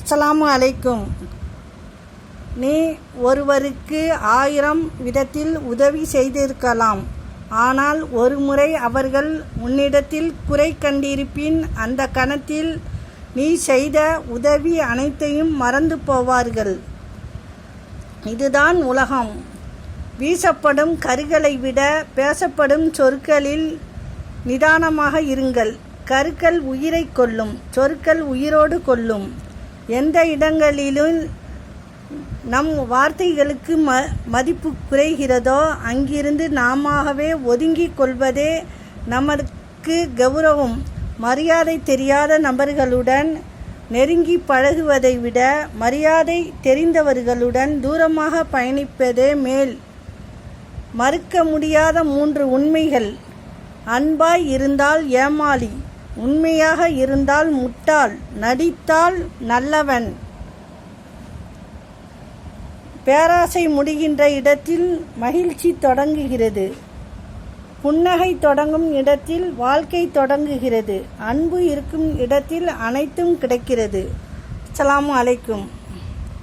அஸ்லாம் அலைக்கும். நீ ஒருவருக்கு ஆயிரம் விதத்தில் உதவி செய்திருக்கலாம். ஆனால் ஒருமுறை அவர்கள் உன்னிடத்தில் குறை கண்டிருப்பின் அந்த கணத்தில் நீ செய்த உதவி அனைத்தையும் மறந்து போவார்கள். இதுதான் உலகம். வீசப்படும் கருகளை விட பேசப்படும் சொற்களில் நிதானமாக இருங்கள். கருக்கள் உயிரை கொல்லும். சொற்கள் உயிரோடு கொல்லும். எந்த இடங்களிலும் நம் வார்த்தைகளுக்கு ம மதிப்பு குறைகிறதோ அங்கிருந்து நாமவே ஒதுங்கிக் கொள்வதே நமக்கு கௌரவம். மரியாதை தெரியாத நபர்களுடன் நெருங்கி பழகுவதை விட மரியாதை தெரிந்தவர்களுடன் தூரமாக பயணிப்பதே மேல். மறுக்க முடியாத மூன்று உண்மைகள். அன்பாய் இருந்தால் ஏமாளி உண்மையாக இருந்தால் முட்டாள் நடித்தால் நல்லவன். பேராசை முடிகின்ற இடத்தில் மகிழ்ச்சி தொடங்குகிறது. புன்னகை தொடங்கும் இடத்தில் வாழ்க்கை தொடங்குகிறது. அன்பு இருக்கும் இடத்தில் அனைத்தும் கிடைக்கிறது. அஸ்ஸலாமு அலைக்கும்.